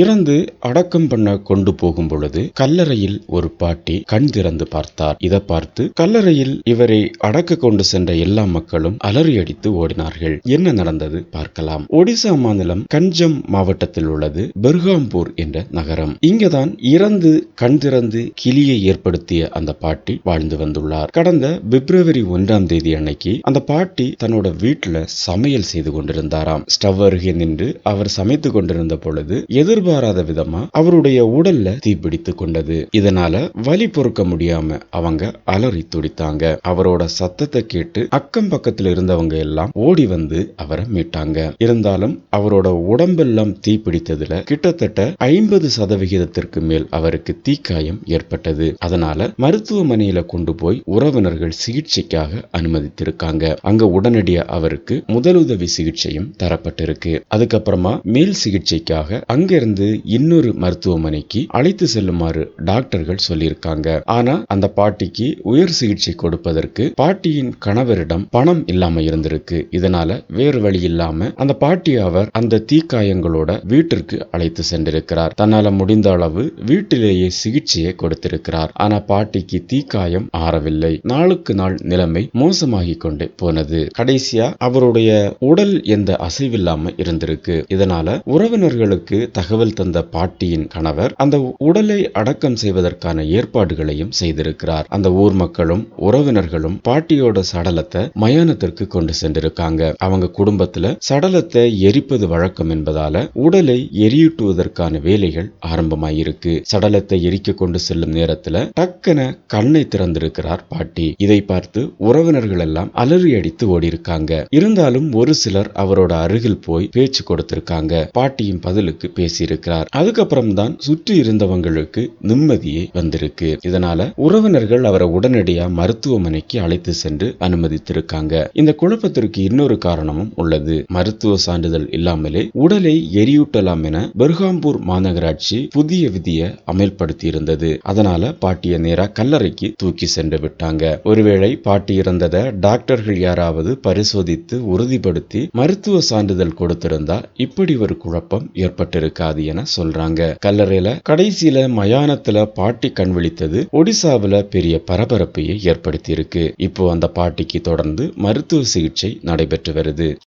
இறந்து அடக்கம் பண்ண கொண்டு போகும் பொழுது கல்லறையில் ஒரு பாட்டி கண் திறந்து பார்த்தார். இதை பார்த்து கல்லறையில் இவரை அடக்க கொண்டு சென்ற எல்லா மக்களும் அலறி அடித்து ஓடினார்கள். என்ன நடந்தது பார்க்கலாம். ஒடிசா மாநிலம் கஞ்சம் மாவட்டத்தில் உள்ளது பெர்காம்பூர் என்ற நகரம். இங்கதான் இறந்து கண் திறந்து கிளியை ஏற்படுத்திய அந்த பாட்டி வாழ்ந்து வந்துள்ளார். கடந்த பிப்ரவரி ஒன்றாம் தேதி அன்னைக்கு அந்த பாட்டி தன்னோட வீட்டுல சமையல் செய்து கொண்டிருந்தாராம். ஸ்டவ் அருகே நின்று அவர் சமைத்து கொண்டிருந்த பொழுது எதிர்ப்பு எதிர்பாராத விதமா அவருடைய உடல்ல தீப்பிடித்து கொண்டது. இதனால வலி பொறுக்க முடியாம அவங்க அலறி துடித்தாங்க. அவரோட சத்தத்தை கேட்டு அக்கம் பக்கத்துல இருந்தவங்க எல்லாம் ஓடி வந்து அவரை மீட்டாங்க. இருந்தாலும் அவரோட உடம்பெல்லாம் தீப்பிடித்ததுல கிட்டத்தட்ட ஐம்பது சதவிகிதத்திற்கு மேல் அவருக்கு தீக்காயம் ஏற்பட்டது. அதனால மருத்துவமனையில கொண்டு போய் உறவினர்கள் சிகிச்சைக்காக அனுமதித்திருக்காங்க. அங்க உடனடியா அவருக்கு முதலுதவி சிகிச்சையும் தரப்பட்டிருக்கு. அதுக்கப்புறமா மேல் சிகிச்சைக்காக இருந்து இன்னொரு மருத்துவமனைக்கு அழைத்து செல்லுமாறு டாக்டர்கள் சொல்லியிருக்காங்க. ஆனா அந்த பாட்டிக்கு உயர் சிகிச்சை கொடுப்பதற்கு பாட்டியின் கணவரிடம் பணம் இல்லாம இருந்திருக்கு. இதனால வேறு வழி இல்லாம அந்த பாட்டி அவர் அந்த தீக்காயங்களோட வீட்டிற்கு அழைத்து சென்றிருக்கிறார். தன்னால முடிந்த அளவு வீட்டிலேயே சிகிச்சையை கொடுத்திருக்கிறார். ஆனா பாட்டிக்கு தீக்காயம் ஆறவில்லை. நாளுக்கு நாள் நிலைமை மோசமாகி கொண்டே போனது. கடைசியா அவருடைய உடல் எந்த அசைவில்லாம இருந்திருக்கு. இதனால உறவினர்களுக்கு தகவல் தந்த பாட்டியின் கணவர் அந்த உடலை அடக்கம் செய்வதற்கான ஏற்பாடுகளையும் செய்திருக்கிறார். அந்த ஊர் மக்களும் உறவினர்களும் பாட்டியோட சடலத்தை மயானத்திற்கு கொண்டு சென்றிருக்காங்க. அவங்க குடும்பத்துல சடலத்தை எரிப்பது வழக்கம் என்பதால உடலை எரியூட்டுவதற்கான வேலைகள் ஆரம்பமாயிருக்கு. சடலத்தை எரிக்க கொண்டு செல்லும் நேரத்துல டக்கன கண்ணை திறந்திருக்கிறார் பாட்டி. இதை பார்த்து உறவினர்கள் எல்லாம் அலறி அடித்து ஓடி இருக்காங்க இருந்தாலும் ஒரு சிலர் அவரோட அருகில் போய் பேச்சு கொடுத்திருக்காங்க. பாட்டியின் பதிலுக்கு பேசி பேசியிருக்கிறார் அதுக்கப்புறம் தான் சுற்றி இருந்தவங்களுக்கு நிம்மதியே வந்திருக்கு. இதனால உறவினர்கள் அவரை உடனடியா மருத்துவமனைக்கு அழைத்து சென்று அனுமதித்திருக்காங்க. இந்த குழப்பத்திற்கு இன்னொரு காரணமும் உள்ளது. மருத்துவ சான்றிதழ் இல்லாமலே உடலை எரியூட்டலாம் என பெர்காம்பூர் மாநகராட்சி புதிய விதியை அமல்படுத்தி இருந்தது அதனால பாட்டிய நேரா கல்லறைக்கு தூக்கி சென்று விட்டாங்க. ஒருவேளை பாட்டி இறந்ததை டாக்டர்கள் யாராவது பரிசோதித்து உறுதிப்படுத்தி மருத்துவ சான்றிதழ் கொடுத்திருந்தா இப்படி ஒரு குழப்பம் ஏற்பட்டிருக்காது. என சொல்றாங்க. கல்லறையில கடைசியில மயானத்துல பாட்டி கண் விழித்தது ஒடிசாவில பெரிய பரபரப்பையை ஏற்படுத்தி இருக்கு இப்போ அந்த பாட்டிக்கு தொடர்ந்து மருத்துவ சிகிச்சை நடைபெற்று வருது.